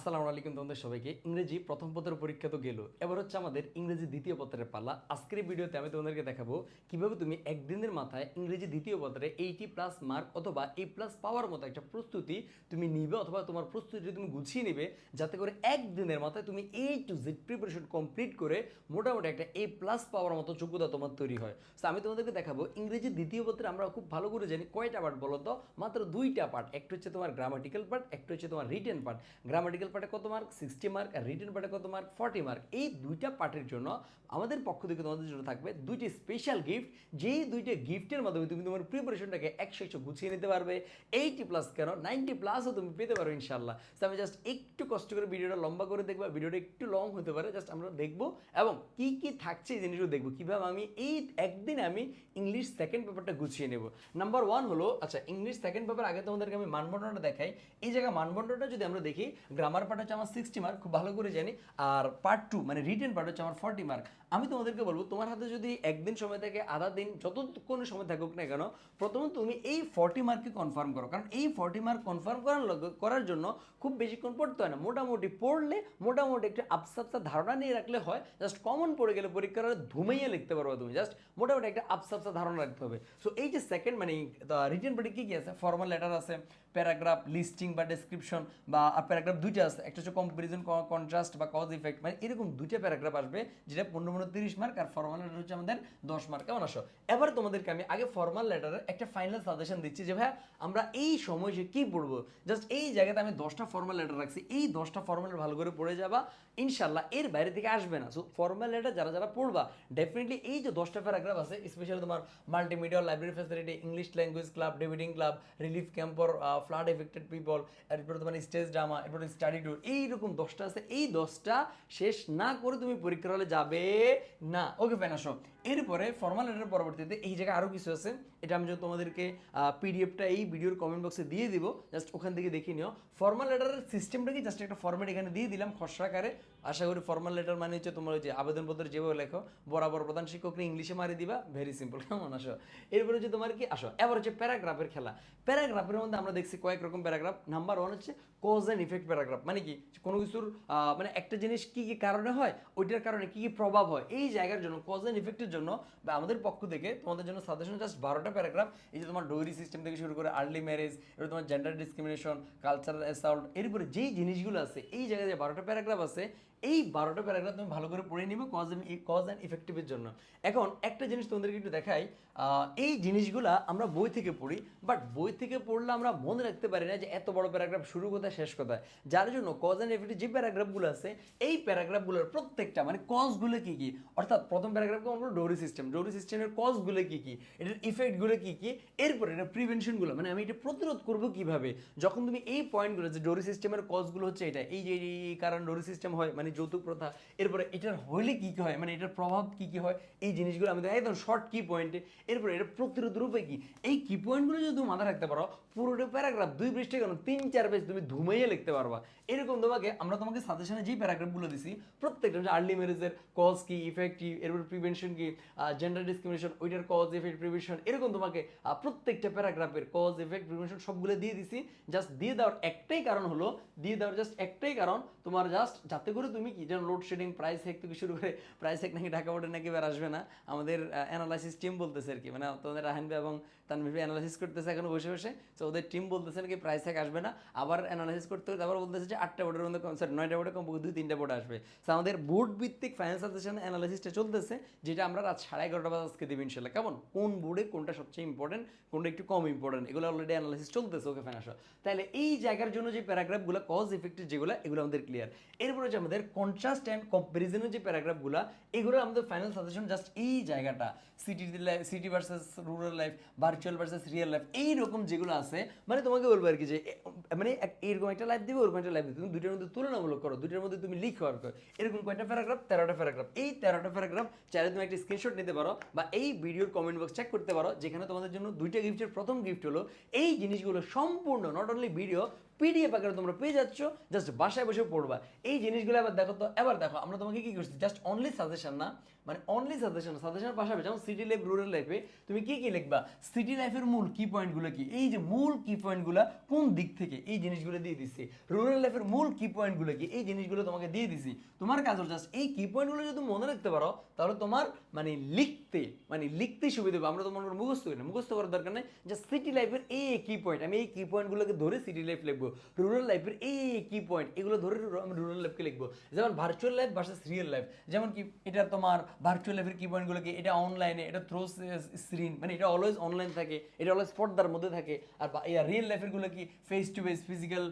আসসালামু আলাইকুম তোমাদের সবাইকে। ইংরেজি প্রথম পত্রের পরীক্ষা তো গেল। এবার হচ্ছে আমাদের ইংরেজি দ্বিতীয় পত্রের পালা। আজকের ভিডিওতে আমি তোমাদেরকে দেখাবো কীভাবে তুমি একদিনের মাথায় ইংরেজি দ্বিতীয় পত্রে এইটি প্লাস মার্ক অথবা এ প্লাস পাওয়ার মতো একটা প্রস্তুতি তুমি নিবে অথবা তোমার প্রস্তুতি তুমি গুছিয়ে নিবে, যাতে করে একদিনের মাথায় তুমি এই টু জেড প্রিপারেশন কমপ্লিট করে মোটামুটি একটা এ প্লাস পাওয়ার মতো যোগ্যতা তোমার তৈরি হয়। তো আমি তোমাদেরকে দেখাবো ইংরেজি দ্বিতীয় পত্রে আমরা খুব ভালো করে জানি কয়টা পার্ট বলো তো মাত্র দুইটা পার্ট একটা হচ্ছে তোমার গ্রামাটিক্যাল পার্ট একটা হচ্ছে তোমার রিটেন পার্ট গ্রামাটিক্যাল পার্টে কত মার্ক সিক্সটি মার্ক আর রিটেন পার্টে কত মার্ক ফর্টি মার্ক এই দুইটা পার্টের জন্য আমাদের পক্ষ থেকে তোমাদের জন্য থাকবে দুইটি স্পেশাল গিফট যেই দুইটা গিফটের মাধ্যমে তুমি তোমার প্রিপারেশনটাকে একশো একশো গুছিয়ে নিতে পারবে। এইটি প্লাস কেন? নাইনটি প্লাসও তুমি পেতে পারো ইনশাল্লাহ তো আমি জাস্ট একটু কষ্ট করে ভিডিওটা লম্বা করে দেখব ভিডিওটা একটু লং হতে পারে। জাস্ট আমরা দেখব এবং কি কি থাকছে এই জিনিসগুলো দেখব। কীভাবে আমি এই একদিন আমি ইংলিশ সেকেন্ড পেপারটা গুছিয়ে নেব। নাম্বার ওয়ান হলো আচ্ছা ইংলিশ সেকেন্ড পেপার আগে তোমাদেরকে আমি মানবন্ধনটা দেখাই। এই জায়গায় মানবন্ধনটা যদি আমরা দেখি গ্রামার পার্ট হচ্ছে আমার সিক্সটি মার্ক খুব ভালো করে জানি। আর পার্ট টু মানে রিটেন পার্ট হচ্ছে আমার ফর্টি মার্ক আমি তোমাদেরকে বলব, তোমার হাতে যদি একদিন সময় থাকে, আধা দিন, যতক্ষণ সময় থাকুক না কেন, প্রথমত তুমি এই ফর্টি মার্ককে কনফার্ম করো। কারণ এই ফর্টি মার্ক কনফার্ম করার করার জন্য খুব বেশিক্ষণ পড়তে হয় না। মোটামুটি পড়লে মোটামুটি একটু আপসা আপসা ধারণা নিয়ে রাখলে হয়। জাস্ট কমন পড়ে গেলে পরীক্ষার ধুমাইয়ে লিখতে পারবে তুমি। জাস্ট মোটামুটি একটা আপসা আপসা ধারণা রাখতে হবে। সো এই যে সেকেন্ড মানে রিটেন পার্টি কী কী আছে? ফর্মাল লেটার আছে প্যারাগ্রাফ, লিস্টিং বা ডেসক্রিপশন বা প্যারাগ্রাফ দুইটা আছে। একটা হচ্ছে কম্পারিজন কন্ট্রাস্ট বা কজ ইফেক্ট মানে এরকম দুইটা প্যারাগ্রাফ আসবে যেটা পনেরো পনেরো তিরিশ মার্ক আর ফর্মাল লেটার হচ্ছে আমাদের দশ মার্ক কেমন আসো এবার তোমাদেরকে আমি আগে ফর্মাল লেটারের একটা ফাইনাল সাজেশন দিচ্ছি যে, ভাইয়া, আমরা এই সময় সে কী পড়ব? জাস্ট এই জায়গাতে আমি দশটা ফর্মাল লেটার রাখছি। এই দশটা ফর্মাল ভালো করে পড়ে যাবা। ইনশাল্লাহ এর বাইরে থেকে আসবে না। সো ফর্মাল লেটার যারা যারা পড়বা ডেফিনেটলি এই যে দশটা প্যারাগ্রাফ আছে স্পেশালি তোমার multimedia library facility English language club ডেভিডিং club relief camp for flood affected people এরপরে তোমার স্টেজ ড্রামা এরপরে স্টাডি ট্যুর এইরকম দশটা আছে। এই দশটা শেষ না করে তুমি পরীক্ষার হলে যাবে না। ওকে ফ্যান আসো। এরপরে ফর্মাল লেটারের পরবর্তীতে এই জায়গায় আরও কিছু আছে। এটা আমি তোমাদেরকে পিডিএফটা এই ভিডিওর কমেন্ট বক্সে দিয়ে দিব জাস্ট ওখান থেকে দেখে নিও। ফর্মাল লেটারের সিস্টেমটাকে জাস্ট একটা ফর্মেট এখানে দিয়ে দিলাম খসড়াকারে আশা করি ফর্মাল লেটার মানে হচ্ছে তোমার যে আবেদনপত্র যেভাবে লেখো, বরাবর প্রধান শিক্ষককে ইংলিশে মারি দিবা ভেরি সিম্পল কেমন? আসো। এরপরে হচ্ছে তোমার কি? আসো, এবার হচ্ছে প্যারাগ্রাফের খেলা। প্যারাগ্রাফের মধ্যে আমরা দেখছি কয়েক রকম প্যারাগ্রাফ। নাম্বার ওয়ান হচ্ছে কজ অ্যান্ড ইফেক্ট প্যারাগ্রাফ মানে কি? কোনো কিছুর মানে একটা জিনিস কী কী কারণে হয়, ওইটার কারণে কী কী প্রভাব হয়, এই জায়গার জন্য কজ অ্যান্ড ইফেক্টের জন্য বা আমাদের পক্ষ থেকে তোমাদের জন্য সাজেশন জাস্ট বারোটা প্যারাগ্রাফ এই যে তোমার ডোরি সিস্টেম থেকে শুরু করে আর্লি ম্যারেজ এবার তোমার জেন্ডার ডিসক্রিমিনেশন কালচারাল অ্যাসাল্ট এরপরে যেই জিনিসগুলো আছে, এই জায়গায় যে বারোটা প্যারাগ্রাফ আছে এই বারোটা প্যারাগ্রাফ তুমি ভালো করে পড়ে নিবে কজ কজ অ্যান্ড ইফেক্টিভের জন্য। এখন একটা জিনিস তোমাদেরকে একটু দেখাই এই জিনিসগুলা আমরা বই থেকে পড়ি বাট বই থেকে পড়লে আমরা মনে রাখতে পারি না যে এত বড় প্যারাগ্রাফ শুরু কোথায়, শেষ কোথায়। যার জন্য কজ অ্যান্ড ইফেক্টিভ যে প্যারাগ্রাফগুলো আছে, এই প্যারাগ্রাফগুলোর প্রত্যেকটা মানে কজগুলো কি কি? অর্থাৎ প্রথম প্যারাগ্রাফকে আমরা ডোরি সিস্টেম ডোরি সিস্টেমের কজগুলো কি কি? এটার ইফেক্টগুলো কি কি? এরপরে এটা প্রিভেনশনগুলো মানে আমি এটা প্রতিরোধ করব কীভাবে? যখন তুমি এই পয়েন্টগুলো যে ডোরি সিস্টেমের কজগুলো হচ্ছে এটা, এই যে, এই কারণ ডোরি সিস্টেম হয় মানে যৌতুক প্রথা, এরপরে এটার হইলে কি কি হয়? মানে এটার প্রভাব কি কি হয়? এই জিনিসগুলো আমাদের একদম শর্ট কি পয়েন্টে এরপরে এটা প্রতিরোধ রূপে কি? এই কি পয়েন্টগুলো যদি তুমি মাথায় রাখতে পারো, পুরোটা প্যারাগ্রাফ দুই পৃষ্ঠে কেন তিন চার পেজ তুমি ধুমাইয়ে লিখতে পারবা। এরকম তোমাকে, আমরা তোমাকে সাজেশনে যেই প্যারাগ্রাফগুলো দিছি, প্রত্যেকটা আর্লি ম্যারেজের কজ কি ইফেক্ট কি, এরপর প্রিভেনশন কি জেন্ডার ডিসক্রিমিনেশন ওইটার কজ ইফেক্ট প্রিভেনশন এরকম তোমাকে প্রত্যেকটা প্যারাগ্রাফের কজ ইফেক্ট প্রিভেনশন সবগুলো দিয়ে দিছি। জাস্ট দিয়ে দেওয়ার একটাই কারণ হলো, দিয়ে দেওয়ার জাস্ট একটাই কারণ, তোমার জাস্ট যাতে করে তুমি কি যেন লোডশেডিং প্রাইস হেক থেকে শুরু করে প্রাইস হেক নাকি ঢাকা বোর্ডে নাকি বের আসবে না? আমাদের অ্যানালাইসিস টিম বলতেছে আর কি মানে তোমাদের রাহান এবং তানভীর অ্যানালাইসিস করতেছে এখন বসে বসে। তো ওদের টিম বলতেছে নাকি প্রাইস হেক আসবে না। আবার অ্যানালাইসিস করতে আবার বলতেছে যে আটটা বোর্ডের মধ্যে কম সরি নয়টা বোর্ডে কমপক্ষে দুই, তিনটা বোর্ড আসবে। তো আমাদের বোর্ড ভিত্তিক ফাইন্যান্স সাজেশন অ্যানালাইসিসটা চলতেছে, যেটা আমরা রাত সাড়ে এগারোটা বাজে আজকে দেবো ইনশাল্লাহ। কেমন? কোন বোর্ডে কোনটা সবচেয়ে ইম্পর্টেন্ট কোনটা একটু কম ইম্পর্টেন্ট এগুলো অলরেডি অ্যানালাইসিস চলতেছে ওকে ফাইন্যান্স তাহলে এই জায়গার জন্য যে প্যারাগ্রাফগুলো কজ ইফেক্টেড যেগুলো, এগুলো আমাদের ক্লিয়ার এরপরে হচ্ছে আমাদের কন্ট্রাস্ট অ্যান্ড কম্পারিজনের যে প্যারাগ্রাফগুলো এগুলো আমাদের ফাইনাল সাজেশন জাস্ট এই জায়গাটা city city versus rural life virtual versus real life এইরকম যেগুলো আছে মানে তোমাকে বলব আর কি যে মানে এইরকম একটা লাইফ দিবে, ওরকম একটা লাইফ দিবে। তুমি দুইটার মধ্যে তুলনামূলক করো, দুইটার মধ্যে তুমি লিখো আর করো। এরকম কয়টা প্যারাগ্রাফ তেরোটা প্যারাগ্রাফ এই তেরোটা প্যারাগ্রাফ চাইলে তুমি একটা স্ক্রিনশট নিতে পারো বা এই ভিডিওর কমেন্ট বক্স চেক করতে পারো, যেখানে তোমাদের জন্য দুইটা গিফটের প্রথম গিফট হলো, এই জিনিসগুলো সম্পূর্ণ নট অনলি ভিডিও পিডিএফ আকারে তোমরা পেয়ে যাচ্ছ জাস্ট বাসায় বসে পড়বা। এই জিনিসগুলো এবার দেখো তো, এবার দেখো, আমরা তোমাকে কি করছি? জাস্ট অনলি সাজেশন না মানে অনলি সাজেশন সাজেশনের পাশাপাশি যেমন সিটি লাইফ রুরাল লাইফে তুমি কি কি লিখবা? সিটি লাইফের মূল কি পয়েন্টগুলো কি? এই যে মূল কি পয়েন্টগুলো কোন দিক থেকে? এই জিনিসগুলো দিয়ে দিচ্ছি। রুরাল লাইফের মূল কি পয়েন্টগুলো কি? এই জিনিসগুলো তোমাকে দিয়ে দিছি তোমার কাজ জাস্ট এই কি পয়েন্টগুলো যদি মনে রাখতে পারো, তাহলে তোমার মানে লিখতে মানে লিখতে সুবিধা হবে। আমরা তো মনে মুখস্থ করি না, মুখস্থ করার দরকার নেই। যে সিটি লাইফের এই কি পয়েন্ট আমি এই কি পয়েন্টগুলোকে ধরে সিটি লাইফ লিখব। রুরাল লাইফের এই কি পয়েন্ট এগুলো ধরে আমি রুরাল লাইফকে লিখব। যেমন virtual life versus real life যেমন কি এটা তোমার ভার্চুয়াল লাইফের কি পয়েন্টগুলো কি এটা অনলাইনে এটা থ্রো স্ক্রিন মানে এটা অলওয়েজ অনলাইন থাকে, এটা অলওয়েজ পর্দার মধ্যে থাকে, আর রিয়েল লাইফেরগুলো কি face to face physical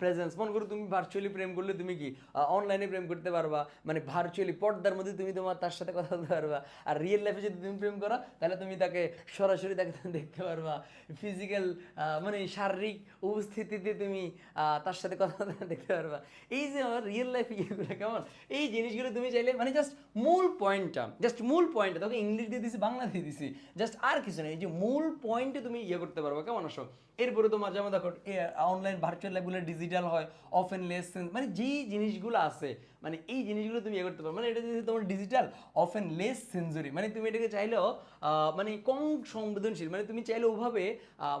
presence মনে করো তুমি ভার্চুয়ালি প্রেম করলে তুমি কি অনলাইনে প্রেম করতে পারবা মানে ভার্চুয়ালি পর্দার মধ্যে তুমি তোমার তার সাথে কথা বলতে পারবা, আর রিয়েল লাইফে যদি তুমি প্রেম করো, তাহলে তুমি তাকে সরাসরি তাকে দেখতে পারবা। ফিজিক্যাল মানে শারীরিক উপস্থিতিতে তুমি আহ, তার সাথে কথা দেখতে পারবা। এই যে আমার রিয়েল লাইফে ইয়েগুলো কেমন? এই জিনিসগুলো তুমি চাইলে মানে জাস্ট মূল পয়েন্টটা জাস্ট মূল পয়েন্টটা তোকে ইংলিশ দিয়ে দিছি বাংলা দিয়ে দিছি জাস্ট আর কিছু নেই যে মূল পয়েন্টে তুমি ইয়ে করতে পারবা কেমন আসো? এরপরে তোমার যেমন দেখো অনলাইন ভার্চুয়াল লাইফগুলো ডিজিটাল হয় অফেন লেসেন্স মানে যেই জিনিসগুলো আছে মানে এই জিনিসগুলো তুমি ইয়ে করতে পারো। মানে এটা যদি তোমার ডিজিটাল অফেন লেস সেন্সরি মানে তুমি এটাকে চাইলেও মানে কম সংবেদনশীল। মানে তুমি চাইলে ওভাবে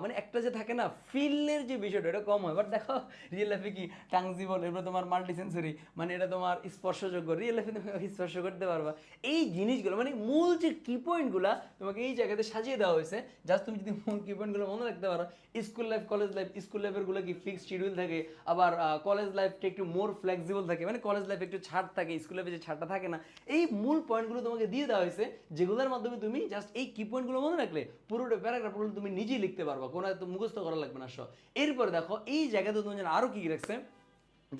মানে একটা যে থাকে না ফিলের যে বিষয়টা, এটা কম হয়। বাট দেখো রিয়েল লাইফে কি? টাংজিবল এরপর তোমার মাল্টি সেন্সরি মানে এটা তোমার স্পর্শযোগ্য। রিয়েল লাইফে তুমি স্পর্শ করতে পারবা। এই জিনিসগুলো মানে মূল যে কি পয়েন্টগুলো তোমাকে এই জায়গাতে সাজিয়ে দেওয়া হয়েছে জাস্ট তুমি যদি মূল কি পয়েন্টগুলো মনে রাখতে পারো school life college life school লাইফেরগুলো কি ফিক্সড শিডিউল থাকে? আবার কলেজ লাইফটা একটু মোর ফ্লেক্সিবল থাকে? মানে কলেজ লাইফে একটু ছাড় থাকে স্কুল লাইফে যে ছাড়টা থাকে না, এই মূল পয়েন্টগুলো তোমাকে দিয়ে দেওয়া হয়েছে, যেগুলোর মাধ্যমে তুমি জাস্ট এই কি পয়েন্টগুলো মনে রাখলে, পুরোটা প্যারাগ্রাফগুলো তুমি নিজেই লিখতে পারবা, কোনো এত মুখস্থ করা লাগবে না, সব। এরপরে দেখো, এই জায়গাতে তুমি যেন আরও কি কি রাখছে?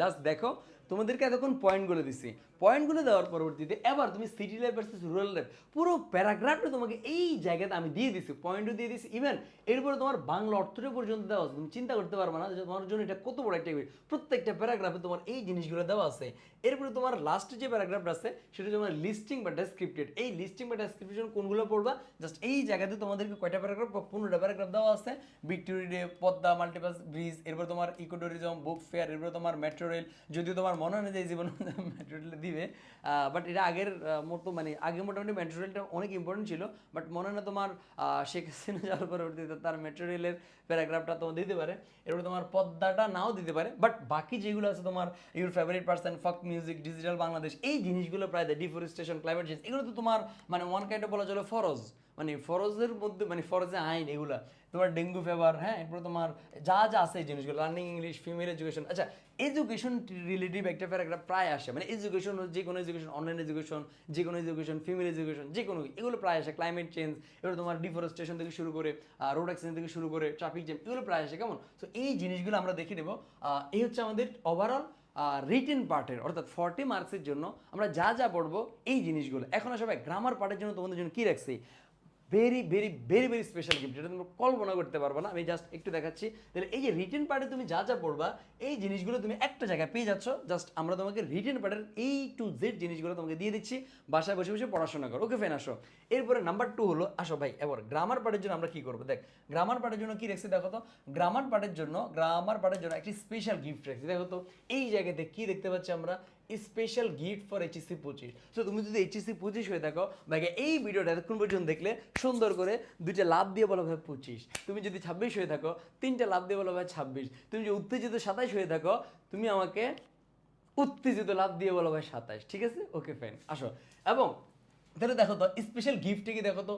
জাস্ট দেখো তোমাদেরকে এতক্ষণ পয়েন্টগুলো দিছি। পয়েন্টগুলো দেওয়ার পরবর্তীতে এবার তুমি city life versus rural life পুরো প্যারাগ্রাফটা তোমাকে এই জায়গাতে আমি দিয়ে দিছি পয়েন্টও দিয়ে দিছি। ইভেন এরপরে তোমার বাংলা অর্থটা পর্যন্ত দেওয়া আছে, তুমি চিন্তা করতে পারবে না যে তোমার জন্য এটা কত বড় একটা। প্রত্যেকটা প্যারাগ্রাফে তোমার এই জিনিসগুলো দেওয়া আছে। এরপরে তোমার লাস্টে যে প্যারাগ্রাফটা আছে, সেটা তোমার লিস্টিং বা ডেসক্রিপ্টেড এই লিস্টিং বা ডেসক্রিপশন কোনগুলো পড়বা? জাস্ট এই জায়গাতে তোমাদেরকে কয়টা প্যারাগ্রাফ বা পনেরোটা প্যারাগ্রাফ দেওয়া আছে? Victory day Padma multipurpose bridge এরপর তোমার ইকো ট্যুরিজম বুক ফেয়ার এরপর তোমার মেট্রো রেল যদিও তোমার মনে হয় না যে এই জীবনে মেট্রো রেল দিবে। বাট এটা আগের মতো মানে আগে মোটামুটি মেট্রো রেলটা অনেক ইম্পর্টেন্ট ছিল বাট মনে হয় না তোমার শেখ হাসিনা যাওয়ার পরবর্তীতে তার মেট্রো রেলের প্যারাগ্রাফটা তোমার দিতে পারে। এরপরে তোমার পদ্মাটা নাও দিতে পারে বাট বাকি যেগুলো আছে তোমার your favourite person folk music digital Bangladesh, এই জিনিসগুলো প্রায় দেয় ডিফরেস্টেশন ক্লাইমেট চেঞ্জ এগুলো তো তোমার মানে ওয়ান কাইন্ড বলা চলে ফরজ। মানে ফরজের মধ্যে মানে ফরজে আইন এগুলা। তোমার ডেঙ্গু ফেভার হ্যাঁ এরপর তোমার যা যা আছে এই জিনিসগুলো লার্নিং ইংলিশ ফিমেল এডুকেশন আচ্ছা এডুকেশন রিলেটিভ একটা প্যারাগ্রাফ প্রায় আসে মানে এডুকেশন যে কোনো এডুকেশন অনলাইন এডুকেশন যে কোনো এডুকেশন ফিমেল এডুকেশন যে কোনো এগুলো প্রায় আসে ক্লাইমেট চেঞ্জ এগুলো তোমার ডিফরেস্টেশন থেকে শুরু করে রোড অ্যাক্সিডেন্ট থেকে শুরু করে ট্রাফিক জ্যাম এগুলো প্রায় আসে, কেমন? তো এই জিনিসগুলো আমরা দেখে নেব এই হচ্ছে আমাদের ওভারঅল রিটেন পার্টের অর্থাৎ ফর্টি মার্কসের জন্য আমরা যা যা পড়ব, এই জিনিসগুলো। এখন সবাই গ্রামার পার্টের জন্য তোমাদের জন্য কি রাখছি? Very very very very special gift যেটা তুমি কল্পনা করতে পারবে না, আমি জাস্ট একটু দেখাচ্ছি। তাহলে এই যে রিটেন পার্টে তুমি যা যা পড়বা, এই জিনিসগুলো তুমি একটা জায়গায় পেয়ে যাচ্ছ। জাস্ট আমরা তোমাকে রিটেন পার্টের এই টু জেড জিনিসগুলো তোমাকে দিয়ে দিচ্ছি। বাসায় বসে বসে পড়াশোনা করো। ওকে ফেন আসো। এরপরে নাম্বার টু হলো, আসো ভাই, এবার গ্রামার পার্টের জন্য আমরা কি করব? দেখ গ্রামার পার্টের জন্য কি রাখছি দেখো তো? গ্রামার পার্টের জন্য গ্রামার পার্টের জন্য একটি স্পেশাল গিফট রাখছি। দেখো তো, এই জায়গাতে কি দেখতে পাচ্ছি আমরা? স্পেশাল গিফট ফর এইচএসসি পঁচিশ। তো তুমি যদি এইচএসসি পঁচিশ হয়ে থাকো, ভাইকে এই ভিডিওটা এতক্ষণ পর্যন্ত দেখলে সুন্দর করে দুইটা লাভ দিয়ে বলো ভাই পঁচিশ। তুমি যদি ছাব্বিশ হয়ে থাকো, তিনটা লাভ দিয়ে বলো ভাই ছাব্বিশ। তুমি যদি উত্তেজিত সাতাইশ হয়ে থাকো, তুমি আমাকে উত্তেজিত লাভ দিয়ে বলো ভাই সাতাইশ ঠিক আছে? ওকে ফাইন আসো। এবং তাহলে দেখো তো স্পেশাল গিফটে কি দেখো তো?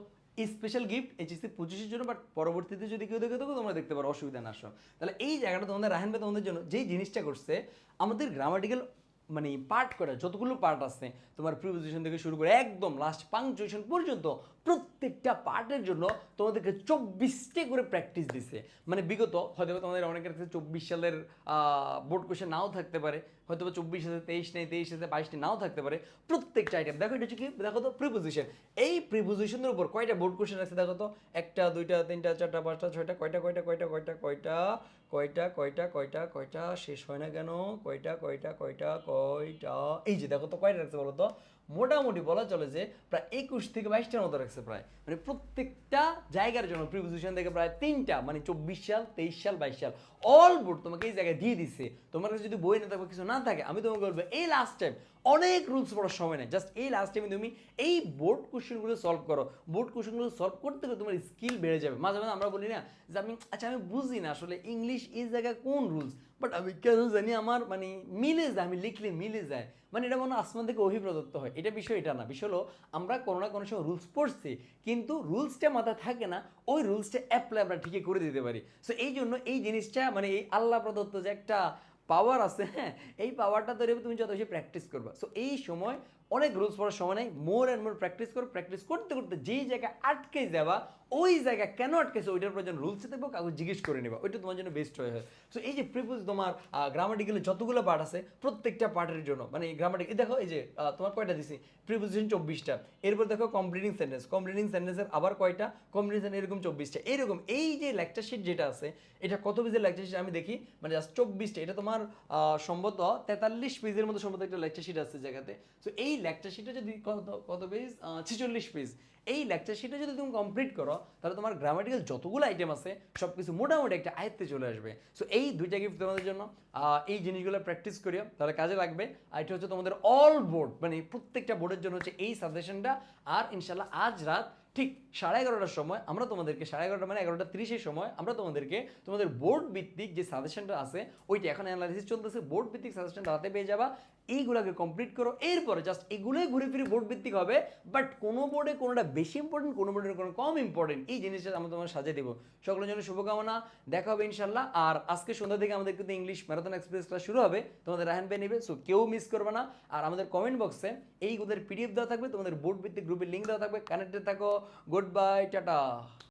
স্পেশাল গিফট এইচএসসি পঁচিশের জন্য বাট পরবর্তীতে যদি কেউ দেখে থাকো, তোমরা দেখতে পারো, অসুবিধা না আসো। তাহলে এই জায়গাটা তোমাদের, রাহেন ভাই তোমাদের জন্য, যেই জিনিসটা করছে, আমাদের গ্রামাটিক্যাল মানে পার্ট করে, যতগুলো পার্ট আছে, তোমার প্রিপোজিশন থেকে শুরু করে একদম লাস্ট পাংচুয়েশন পর্যন্ত প্রত্যেকটা পার্টের জন্য তোমাদেরকে চব্বিশটা করে প্র্যাকটিস দিছে। মানে বিগত হয়তো তোমাদের অনেকের কাছে চব্বিশ সালের বোর্ড কোয়েশন নাও থাকতে পারে হয়তো বা চব্বিশ হাজার তেইশ নেই, তেইশ হাজার বাইশ নেই, নাও থাকতে পারে। প্রত্যেকটা আইটেম দেখো এটা হচ্ছে কি? দেখো তো প্রিপোজিশন এই প্রিপোজিশনের উপর কয়টা বোর্ড কোয়েশন আছে দেখো তো? একটা, দুইটা, তিনটা, চারটা, পাঁচটা, ছয়টা, কয়টা কয়টা কয়টা কয়টা কয়টা কয়টা কয়টা কয়টা কয়টা শেষ হয় না কেন? কয়টা কয়টা কয়টা কয়টা? এই যে দেখো তো কয়টা রাখছে বলো তো? মোটামুটি বলা চলে যে প্রায় একুশ থেকে বাইশটার মতো রাখছে প্রায়। মানে প্রত্যেকটা জায়গার জন্য প্রিপোজিশন থেকে প্রায় তিনটা মানে চব্বিশ সাল, তেইশ সাল, বাইশ সাল। অল বোর্ড তোমাকে এই জায়গায় দিয়ে দিচ্ছে তোমার কাছে যদি বই না থাকবে, কিছু না থাকে, আমি তোমাকে বলব, এই লাস্ট টাইম অনেক রুলস পড়ার সময় নেই। জাস্ট এই লাস্ট টাইমে তুমি এই বোর্ড কোশ্চেনগুলো সলভ করো। বোর্ড কোশ্চেনগুলো সলভ করতে করতে তোমার স্কিল বেড়ে যাবে। মাঝে মাঝে আমরা বলি না যে আমি আচ্ছা আমি বুঝি না আসলে ইংলিশ এই জায়গায় কোন রুলস বাট আমি কেন জানি আমার মানে মিলে যায় আমি লিখলে মিলে যায়। মানে এটা মনে আসমান থেকে অভিপ্রদত্ত হয়। এটা বিষয় এটা না। বিষয় হলো আমরা কোনো না কোনো সময় রুলস পড়ছি, কিন্তু রুলসটা মাথায় থাকে না, ওই রুলসটা অ্যাপ্লাই আমরা ঠিকই করে দিতে পারি। সো এই জন্য এই জিনিসটা মানে এই আল্লাহ প্রদত্ত যে একটা পাওয়ার আছে হ্যাঁ এই পাওয়ারটা তৈরি তুমি যত বেশি প্র্যাকটিস করবা। সো এই সময় অনেক রুলস পড়ার সময় নেই। মোর অ্যান্ড মোর প্র্যাকটিস করো। প্র্যাকটিস করতে করতে যেই জায়গায় আটকে যাবা ওই জায়গা কেন আটকেছে? ওইটার প্রয়োজন রুলসে দেখব কাউকে জিজ্ঞেস করে নেবা। ওইটা তোমার জন্য বেস্ট হয়ে হয়। সো এই যে প্রিপোজ তোমার গ্রামাটিক্যালের যতগুলো পার্ট আছে, প্রত্যেকটা পার্টের জন্য মানে গ্রামাটিক দেখো এই যে তোমার কয়টা দিছি? প্রিপোজিশন চব্বিশটা। এরপর দেখো কমপ্লিটিং সেন্টেন্স কমপ্লিটিং সেন্টেন্সের আবার কয়টা? কমপ্লিটিং এরকম চব্বিশটা। এইরকম এই যে লেকচার শিট যেটা আছে, এটা কত পেজের লেকচার শিট আমি দেখি মানে জাস্ট চব্বিশটা। এটা তোমার সম্ভবত তেতাল্লিশ পেজের মতো সম্ভবত একটা লেকচার শিট আছে জায়গাতে। সো এই লেকচার শিটটা যদি কত কত পেজ ছেচল্লিশ পেজ এই লেকচার শিটটা যদি তুমি কমপ্লিট করো, তাহলে তোমার গ্রামাটিক্যাল যতগুলো আইটেম আছে সব কিছু মোটামুটি একটা আয়ত্তে চলে আসবে। সো এই দুইটা গিফট তোমাদের জন্য এই জিনিসগুলো প্র্যাকটিস করিও, তাহলে কাজে লাগবে। আর এটা হচ্ছে তোমাদের অল বোর্ড মানে প্রত্যেকটা বোর্ডের জন্য হচ্ছে এই সাজেশনটা আর ইনশাল্লাহ আজ রাত ঠিক সাড়ে এগারোটার সময় আমরা তোমাদেরকে, সাড়ে এগারোটা মানে এগারোটা তিরিশের সময় আমরা তোমাদেরকে তোমাদের বোর্ড ভিত্তিক যে সাজেশনটা আছে, ওইটা এখন অ্যানালাইসিস চলতেছে। বোর্ড ভিত্তিক সাজেশন রাতে পেয়ে যাবা। এইগুলোকে কমপ্লিট করো। এরপরে জাস্ট এগুলোই ঘুরে ফিরে বোর্ড ভিত্তিক হবে বাট কোনো বোর্ডে কোনোটা বেশি ইম্পর্টেন্ট কোনো বোর্ডের কোনো কম ইম্পর্টেন্ট এই জিনিসটা আমরা তোমার সাজিয়ে দেবো। সকলের জন্য শুভকামনা, দেখা হবে ইনশাল্লাহ আর আজকে সন্ধ্যা থেকে আমাদের কিন্তু ইংলিশ ম্যারাথন এক্সপ্রেস ক্লাস শুরু হবে, তোমাদের রাহান পেয়ে নেবে সো কেউ মিস করবে না। আর আমাদের কমেন্ট বক্সে এই ওদের পিডিএফ দেওয়া থাকবে, তোমাদের বোর্ড ভিত্তিক গ্রুপের লিঙ্ক দেওয়া থাকবে। কানেক্টেড থাকো গুড বাই টাটা।